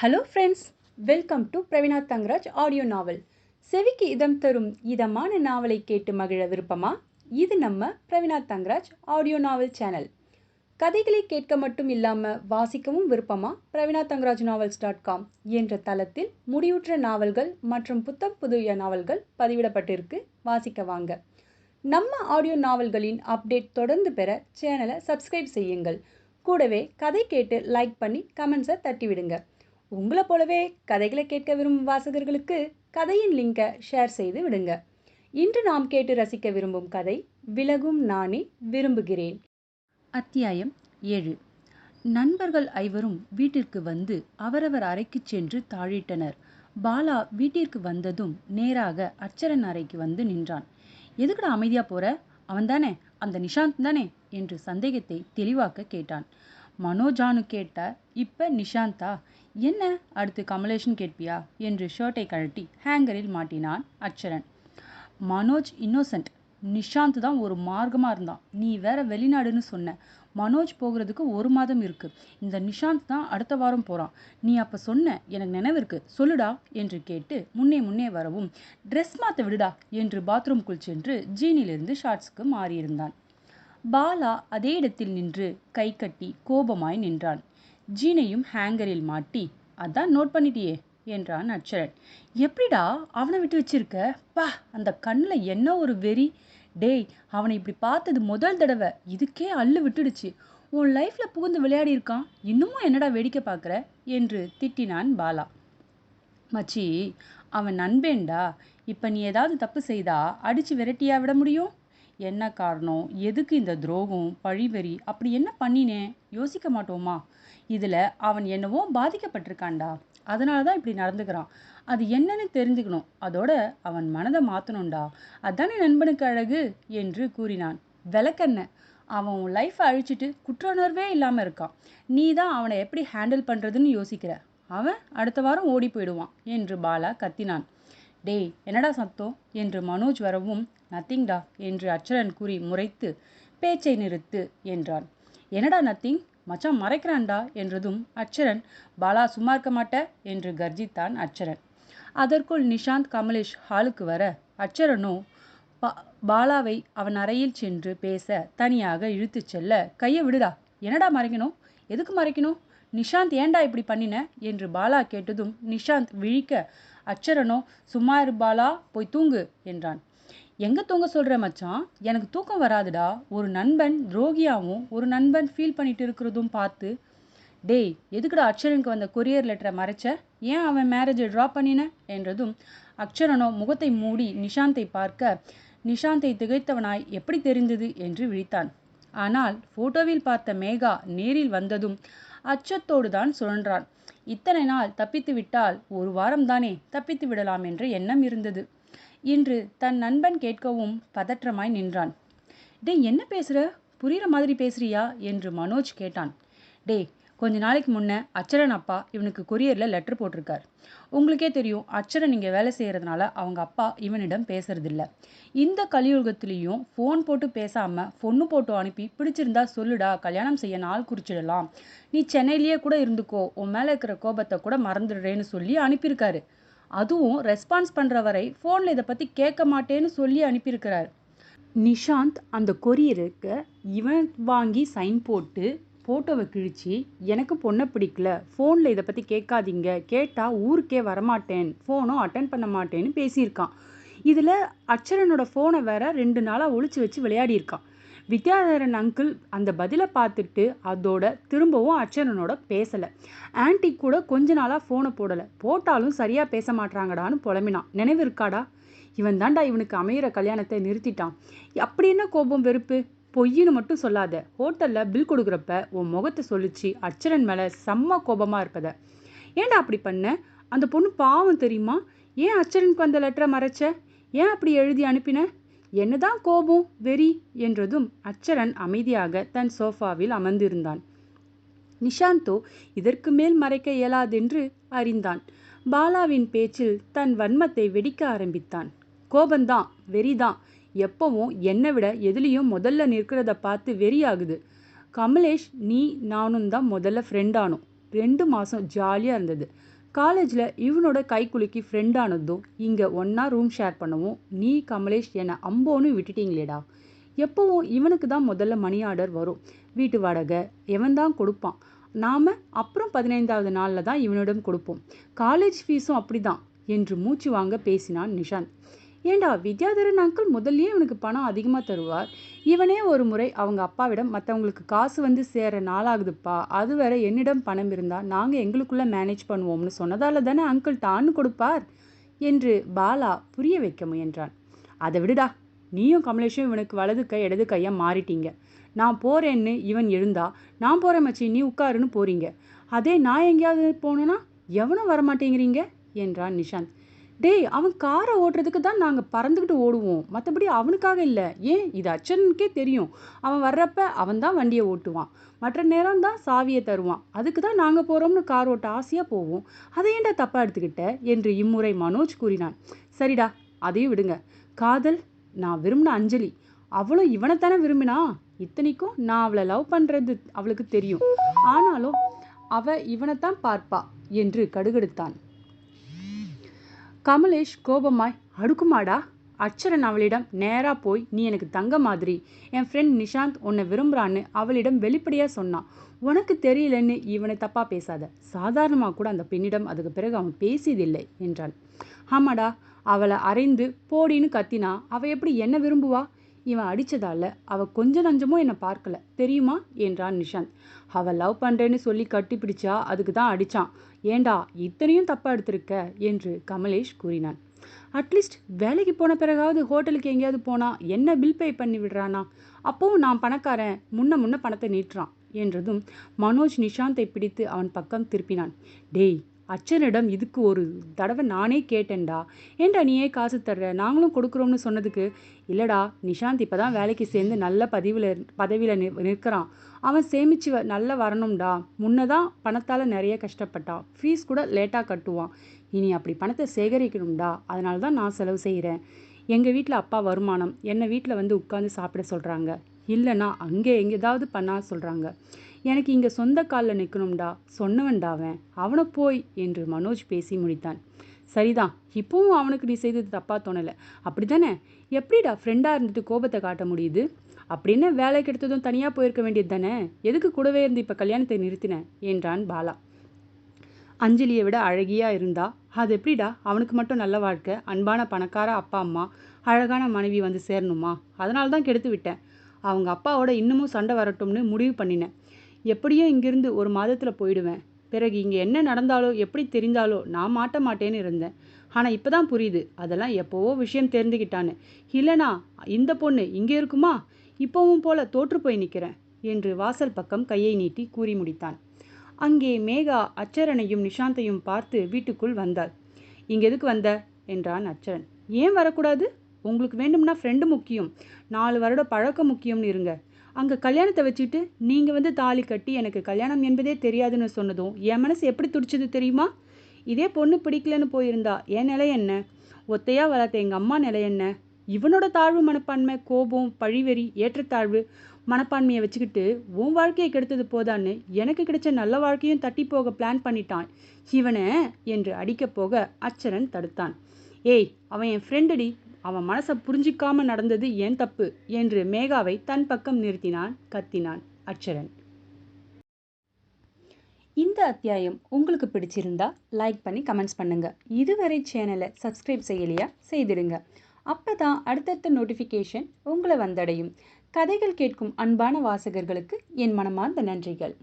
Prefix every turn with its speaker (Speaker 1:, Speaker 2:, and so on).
Speaker 1: Hello friends welcome to Praveena Thangaraj audio novel செவிக்கு இதம் தரும் இதமான நாவலை கேட்டு மகிழ விருப்பமா? இது நம்ம Praveena Thangaraj audio novel channel கதைகளை கேட்க மட்டும் இல்லாமல் வாசிக்கவும் விருப்பமா? Praveena Thangaraj novels dot com என்ற தளத்தில் முடிவுற்ற நாவல்கள் மற்றும் புத்தம் புதிய நாவல்கள் பதிவிடப்பட்டிருக்கு. வாசிக்க வாங்க. நம்ம ஆடியோ நாவல்களின் அப்டேட் தொடர்ந்து பெற சேனலை சப்ஸ்கிரைப் செய்யுங்கள். கூடவே கதை கேட்டு லைக் பண்ணி கமெண்ட்ஸை தட்டிவிடுங்க. உங்களை போலவே கதைகளை கேட்க விரும்பும் வாசகர்களுக்கு கதையின் லிங்கை ஷேர் செய்து விடுங்க. இன்று நாம் கேட்டு ரசிக்க விரும்பும் கதை விலகும் நானே விரும்புகிறேன் அத்தியாயம் ஏழு. நண்பர்கள் ஐவரும் வீட்டிற்கு வந்து அவரவர் அறைக்கு சென்று தாழிட்டனர். பாலா வீட்டிற்கு வந்ததும் நேராக அர்ச்சரன் அறைக்கு வந்து நின்றான். எதுக்குடா அமைதியா போற? அவன்தானே? அந்த நிஷாந்த் தானே? என்று சந்தேகத்தை தெளிவாக்க கேட்டான். மனோஜானு கேட்ட இப்ப நிஷாந்தா என்ன அடுத்து கமலேஷன் கேட்பியா? என்று ஷர்ட்டை கழட்டி ஹேங்கரில் மாட்டினான் அச்சரன். மனோஜ் இன்னோசன்ட். நிஷாந்த் தான் ஒரு மார்க்கமா இருந்தான். நீ வேற வெளிநாடுன்னு சொன்ன. மனோஜ் போகிறதுக்கு ஒரு மாதம் இருக்கு. இந்த நிஷாந்த் தான் அடுத்த வாரம் போறான். நீ அப்ப சொன்ன எனக்கு நினைவு சொல்லுடா என்று கேட்டு முன்னே முன்னே வரவும் ட்ரெஸ் மாத்த விடுடா என்று பாத்ரூம்குள் சென்று ஜீனிலிருந்து ஷார்ட்ஸ்க்கு மாறியிருந்தான். பாலா அதே இடத்தில் நின்று கை கட்டி கோபமாய் நின்றான். ஜீனையும் ஹேங்கரில் மாட்டி அதான் நோட் பண்ணிட்டியே என்றான் அச்சரன் எப்படிடா அவனை விட்டு வச்சிருக்க? பா அந்த கண்ணில் என்ன ஒரு வெறி? டேய் அவனை இப்படி பார்த்தது முதல் தடவை. இதுக்கே அள்ளு விட்டுடுச்சு. உன் லைஃப்ல புகுந்து விளையாடி இருக்கான். இன்னமும் என்னடா வேடிக்கை பார்க்குற? என்று திட்டினான் பாலா. மச்சி அவன் நண்பேண்டா இப்போ நீ ஏதாவது தப்பு செய்தா அடிச்சு விரட்டியா விட முடியும்? என்ன காரணம்? எதுக்கு இந்த துரோகம்? பழிவெறி அப்படி என்ன பண்ணினேன் யோசிக்க மாட்டோமா? இதில் அவன் என்னவோ பாதிக்கப்பட்டிருக்கான்டா. அதனால தான் இப்படி நடந்துக்கிறான். அது என்னன்னு தெரிஞ்சுக்கணும். அதோட அவன் மனதை மாற்றணும்டா அதானே நண்பனுக்கு அழகு? என்று கூறினான். விளக்கண்ண. அவன் உன் லைஃப்பை அழிச்சிட்டு குற்ற உணர்வே இல்லாமல் இருக்கான். நீ தான் அவனை எப்படி ஹேண்டில் பண்ணுறதுன்னு யோசிக்கிற. அவன் அடுத்த வாரம் ஓடி போயிடுவான் என்று பாலா கத்தினான். டேய் என்னடா சத்தம் என்று மனோஜ் வரவும் நத்திங்டா என்று அச்சரன் கூறி முறைத்து பேச்சை நிறுத்து என்றான். என்னடா நத்திங்? மச்சான் மறைக்கிறான்டா என்றதும் அச்சரன் பாலா சும்மா இருக்க மாட்ட என்று கர்ஜித்தான் அச்சரன் அதற்குள் நிஷாந்த் கமலேஷ் ஹாலுக்கு வர அச்சரனோ பாலாவை அவன் அறையில் சென்று பேச தனியாக இழுத்துச் செல்ல கையை விடுடா என்னடா மறைக்கணும் எதுக்கு மறைக்கணும் நிஷாந்த் ஏண்டா இப்படி பண்ணின? என்று பாலா கேட்டதும் நிஷாந்த் விழிக்க அச்சரனோ சும்மா இருபாலா போய் தூங்கு என்றான். எங்க தூங்க சொல்ற மச்சான்? எனக்கு தூக்கம் வராதுடா. ஒரு நண்பன் துரோகியாவும் ஒரு நண்பன் ஃபீல் பண்ணிட்டு இருக்கிறதும் பார்த்து டேய் எதுக்குடா அக்ஷரனுக்கு வந்த கொரியர் லெட்டரை மறைச்ச? ஏன் அவன் மேரேஜை ட்ராப் பண்ணின? என்றதும் அக்ஷரனோ முகத்தை மூடி நிஷாந்தை பார்க்க நிஷாந்தை திகைத்தவனாய் எப்படி தெரிந்தது? என்று விழித்தான். ஆனால் போட்டோவில் பார்த்த மேகா நேரில் வந்ததும் அச்சத்தோடு தான் சுழன்றான். இத்தனை நாள் தப்பித்து விட்டால் ஒரு வாரம் தானே தப்பித்து விடலாம் என்ற எண்ணம் இருந்தது. இன்று தன் நண்பன் கேட்கவும் பதற்றமாய் நின்றான். டேய் என்ன பேசுற? புரிகிற மாதிரி பேசுறியா? என்று மனோஜ் கேட்டான். டே கொஞ்ச நாளைக்கு முன்னே அச்சரன் அப்பா இவனுக்கு கொரியரில் லெட்டர் போட்டிருக்கார். உங்களுக்கே தெரியும் அச்சரன் இங்கே வேலை செய்கிறதுனால அவங்க அப்பா இவனிடம் பேசுறதில்ல. இந்த கலியுகத்திலையும் ஃபோன் போட்டு பேசாமல் பொண்ணு போட்டு அனுப்பி பிடிச்சிருந்தா சொல்லுடா கல்யாணம் செய்ய நாள் குறிச்சிடலாம். நீ சென்னையிலேயே கூட இருந்துக்கோ உன் மேலே இருக்கிற கோபத்தை கூட மறந்துடுறேன்னு சொல்லி அனுப்பியிருக்காரு. அதுவும் ரெஸ்பான்ஸ் பண்ணுற வரை ஃபோனில் இதை பற்றி கேட்க மாட்டேன்னு சொல்லி அனுப்பியிருக்கிறார். நிஷாந்த் அந்த கொரியருக்கு இவன் வாங்கி சைன் போட்டு ஃபோட்டோவை கிழிச்சு எனக்கு பொண்ணை பிடிக்கல. ஃபோனில் இதை பற்றி கேட்காதீங்க. கேட்டால் ஊருக்கே வரமாட்டேன். ஃபோனும் அட்டன் பண்ண மாட்டேன்னு பேசியிருக்கான். இதில் அச்சரனோட ஃபோனை வேற ரெண்டு நாளாக ஒழிச்சு வச்சு விளையாடியிருக்கான். வித்யாதரன் அங்கிள் அந்த பதிலை பார்த்துட்டு அதோட திரும்பவும் அச்சரனோட பேசலை. ஆன்டி கூட கொஞ்ச நாளாக ஃபோனை போடலை. போட்டாலும் சரியாக பேச மாட்றாங்கடான்னு புலம்பினான். நினைவு இருக்காடா? இவன் தாண்டா இவனுக்கு அமையிற கல்யாணத்தை நிறுத்திட்டான். அப்படி என்ன கோபம் வெறுப்பு? பொய்ன்னு மட்டும் சொல்லாத. ஹோட்டலில் பில் கொடுக்குறப்ப உன் முகத்தை சொல்லிச்சு அச்சரன் மேலே செம்ம கோபமாக இருப்பத. ஏன்டா அப்படி பண்ண? அந்த பொண்ணு பாவம் தெரியுமா? ஏன் அச்சரனுக்கு அந்த லெட்டரை மறைச்ச? ஏன் அப்படி எழுதி அனுப்பின? என்னதான் கோபம் வெறி என்றதும் அச்சரன் அமைதியாக தன் சோஃபாவில் அமர்ந்திருந்தான். நிஷாந்தோ இதற்கு மேல் மறைக்க இயலாதென்று அறிந்தான். பாலாவின் பேச்சில் தன் வன்மத்தை வெடிக்க ஆரம்பித்தான். கோபந்தான் வெறிதான் எப்பவும் என்னை விட எதுலேயும் முதல்ல நிற்கிறத பார்த்து வெறியாகுது. கமலேஷ் நீ நானும் தான் முதல்ல ஃப்ரெண்டானோம் ரெண்டு மாதம் ஜாலியாக இருந்தது. காலேஜில் இவனோட கைக்குலுக்கி ஃப்ரெண்டானதும் இங்கே ஒன்றா ரூம் ஷேர் பண்ணவும் நீ கமலேஷ் என்னை அம்போன்னு விட்டுட்டீங்களேடா. எப்போவும் இவனுக்கு தான் முதல்ல மணி ஆர்டர் வரும். வீட்டு வாடகை எவன் தான் கொடுப்பான். நாம் அப்புறம் பதினைந்தாவது நாளில் தான் இவனிடம் கொடுப்போம். காலேஜ் ஃபீஸும் அப்படி தான் என்று மூச்சு வாங்க பேசினான் நிஷாந்த். ஏண்டா வித்யாதரன் அங்கிள் முதல்லயே இவனுக்கு பணம் அதிகமாக தருவார்? இவனே ஒரு முறை அவங்க அப்பாவிடம் மற்றவங்களுக்கு காசு வந்து சேர நாளாகுதுப்பா. அது வேற என்னிடம் பணம் இருந்தால் நாங்கள் எங்களுக்குள்ளே மேனேஜ் பண்ணுவோம்னு சொன்னதால தானே அங்கிள் டான்னு கொடுப்பார்? என்று பாலா புரிய வைக்க முயன்றான். அதை விடுடா. நீயும் கமலேஷும் இவனுக்கு வலது கை இடது கையாக மாறிட்டீங்க. நான் போகிறேன்னு இவன் எழுந்தா நான் போகிறேன் மச்சி நீ உட்காருன்னு போகிறீங்க அதே நான் எங்கேயாவது போகணுன்னா எவனும் வரமாட்டேங்கிறீங்க? என்றான் நிஷாந்த். டேய் அவன் காரை ஓட்டுறதுக்கு தான் நாங்கள் பறந்துக்கிட்டு ஓடுவோம். மற்றபடி அவனுக்காக இல்லை. ஏன்? இது அச்சனுக்கே தெரியும். அவன் வர்றப்ப அவன் தான் வண்டியை ஓட்டுவான். மற்ற நேரம் தான் சாவியை தருவான். அதுக்கு தான் நாங்கள் போகிறோம்னு கார் ஓட்ட ஆசையாக போவோம். அதை ஏன்டா தப்பாக எடுத்துக்கிட்ட? என்று இம்முறை மனோஜ் கூறினான். சரிடா அதையும் விடுங்க. காதல் நான் விரும்பின அஞ்சலி. அவளும் இவனைத்தானே விரும்பினா? இத்தனைக்கும் நான் அவளை லவ் பண்ணுறது அவளுக்கு தெரியும். ஆனாலும் அவ இவனைத்தான் பார்ப்பா என்று கடுகெடுத்தான். கமலேஷ் கோபமாய் அடுக்குமாடா அச்சரன் அவளிடம் நேராக போய் நீ எனக்கு தங்க மாதிரி. என் ஃப்ரெண்ட் நிஷாந்த் உன்னை விரும்புகிறான்னு அவளிடம் வெளிப்படையாக சொன்னான். உனக்கு தெரியலன்னு இவனை தப்பாக பேசாத. சாதாரணமாக கூட அந்த பெண்ணிடம் அதுக்கு பிறகு அவன் பேசியதில்லை என்றான் ஆமாடா அவளை அறைந்து போடின்னு கத்தினா அவள் எப்படி என்ன விரும்புவா? இவன் அடித்ததால அவள் கொஞ்ச நஞ்சமும் என்னை பார்க்கல. தெரியுமா? என்றான் நிஷாந்த். அவள் லவ் பண்ணுறேன்னு சொல்லி கட்டி பிடிச்சா அதுக்கு தான் அடித்தான் ஏண்டா இத்தனையும் தப்பாக எடுத்திருக்க? என்று கமலேஷ் கூறினான். அட்லீஸ்ட் வேலைக்கு போன பிறகாவது ஹோட்டலுக்கு எங்கேயாவது போனால் என்ன பில் பே பண்ணி விடுறானா? அப்போவும் நான் பணக்காரன். முன்ன முன்ன பணத்தை நீட்டுறான் என்றதும் மனோஜ் நிஷாந்தை பிடித்து அவன் பக்கம் திருப்பினான். டேய் அச்சனிடம் இதுக்கு ஒரு தடவை நானே கேட்டேன்டா. ஏன்டா நீயே காசு தர்ற? நாங்களும் கொடுக்குறோம்னு சொன்னதுக்கு இல்லைடா நிஷாந்த் இப்போ தான் வேலைக்கு சேர்ந்து நல்ல பதிவில் பதவியில் நிற்கிறான். அவன் சேமித்து வ நல்லா வரணும்டா. முன்னதான் பணத்தால் நிறைய கஷ்டப்பட்டான். ஃபீஸ் கூட லேட்டாக கட்டுவான். இனி அப்படி பணத்தை சேகரிக்கணும்டா. அதனால தான் நான் செலவு செய்கிறேன் எங்கள் வீட்டில் அப்பா வருமானம். என்னை வீட்டில் வந்து உட்காந்து சாப்பிட சொல்கிறாங்க இல்லைன்னா அங்கே எங்கே ஏதாவது பண்ணா சொல்கிறாங்க எனக்கு இங்கே சொந்த காலில் நிற்கணும்டா சொன்னவன்டா அவன். அவனை போய் என்று மனோஜ் பேசி முடித்தான். சரிதான் இப்போவும் அவனுக்கு நீ செய்தது தப்பாக தோணலை. அப்படி தானே எப்படிடா ஃப்ரெண்டாக இருந்துட்டு கோபத்தை காட்ட முடியுது? அப்படின்னு வேலை கெடுத்ததும் தனியாக போயிருக்க வேண்டியது தானே? எதுக்கு கூடவே இருந்து இப்போ கல்யாணத்தை நிறுத்தினேன் என்றான் பாலா. அஞ்சலியை விட அழகியாக இருந்தா? அது எப்படிடா? அவனுக்கு மட்டும் நல்ல வாழ்க்கை அன்பான பணக்கார அப்பா அம்மா அழகான மனைவி வந்து சேரணுமா? அதனால தான் கெடுத்து விட்டேன். அவங்க அப்பாவோட இன்னமும் சண்டை வரட்டும்னு முடிவு பண்ணினேன். எப்படியும் இங்கிருந்து ஒரு மாதத்தில் போயிடுவேன். பிறகு இங்கே என்ன நடந்தாலோ எப்படி தெரிந்தாலோ நான் மாட்ட மாட்டேன்னு இருந்தேன். ஆனால் இப்போ தான் புரியுது. அதெல்லாம் எப்போவோ விஷயம் தெரிஞ்சுக்கிட்டான்னு. இல்லைனா இந்த பொண்ணு இங்கே இருக்குமா? இப்போவும் போல தோற்று போய் நிற்கிறேன் என்று வாசல் பக்கம் கையை நீட்டி கூறி முடித்தான். அங்கே மேகா அச்சரனையும் நிஷாந்தையும் பார்த்து வீட்டுக்குள் வந்தாள். இங்கே எதுக்கு வந்த? என்றான் அச்சரன். ஏன் வரக்கூடாது? உங்களுக்கு வேண்டும்னா ஃப்ரெண்டு முக்கியம். நாலு வருட பழக்கம் முக்கியம்னு இருங்க. அங்கே கல்யாணத்தை வச்சுட்டு நீங்கள் வந்து தாலி கட்டி எனக்கு கல்யாணம் என்பதே தெரியாதுன்னு சொன்னதும் என் மனசு எப்படி துடிச்சது தெரியுமா? இதே பொண்ணு பிடிக்கலன்னு போயிருந்தா என் நிலை என்ன? ஒத்தையா வளர்த்த எங்கள் அம்மா நிலை என்ன? இவனோட தாழ்வு மனப்பான்மை கோபம் பழிவெறி ஏற்றத்தாழ்வு மனப்பான்மையை வச்சுக்கிட்டு உன் வாழ்க்கையை கெடுத்தது போதான்னு எனக்கு கிடைச்ச நல்ல வாழ்க்கையும் தட்டி போக பிளான் பண்ணிட்டான். இவனை என்று அடிக்கப் போக அச்சரன் தடுத்தான். ஏய் அவன் என் ஃப்ரெண்டடி அவன் மனசை புரிஞ்சிக்காம நடந்தது ஏன் தப்பு? என்று மேகாவை தன் பக்கம் நிறுத்தினான் கத்தினான் அச்சரன் இந்த அத்தியாயம் உங்களுக்கு பிடிச்சிருந்தா லைக் பண்ணி கமெண்ட்ஸ் பண்ணுங்க. இதுவரை சேனலை சப்ஸ்கிரைப் செய்யலையா? செய்திடுங்க. அப்பதான் அடுத்தடுத்த நோட்டிஃபிகேஷன் உங்களை வந்தடையும். கதைகள் கேட்கும் அன்பான வாசகர்களுக்கு என் மனமார்ந்த நன்றிகள்.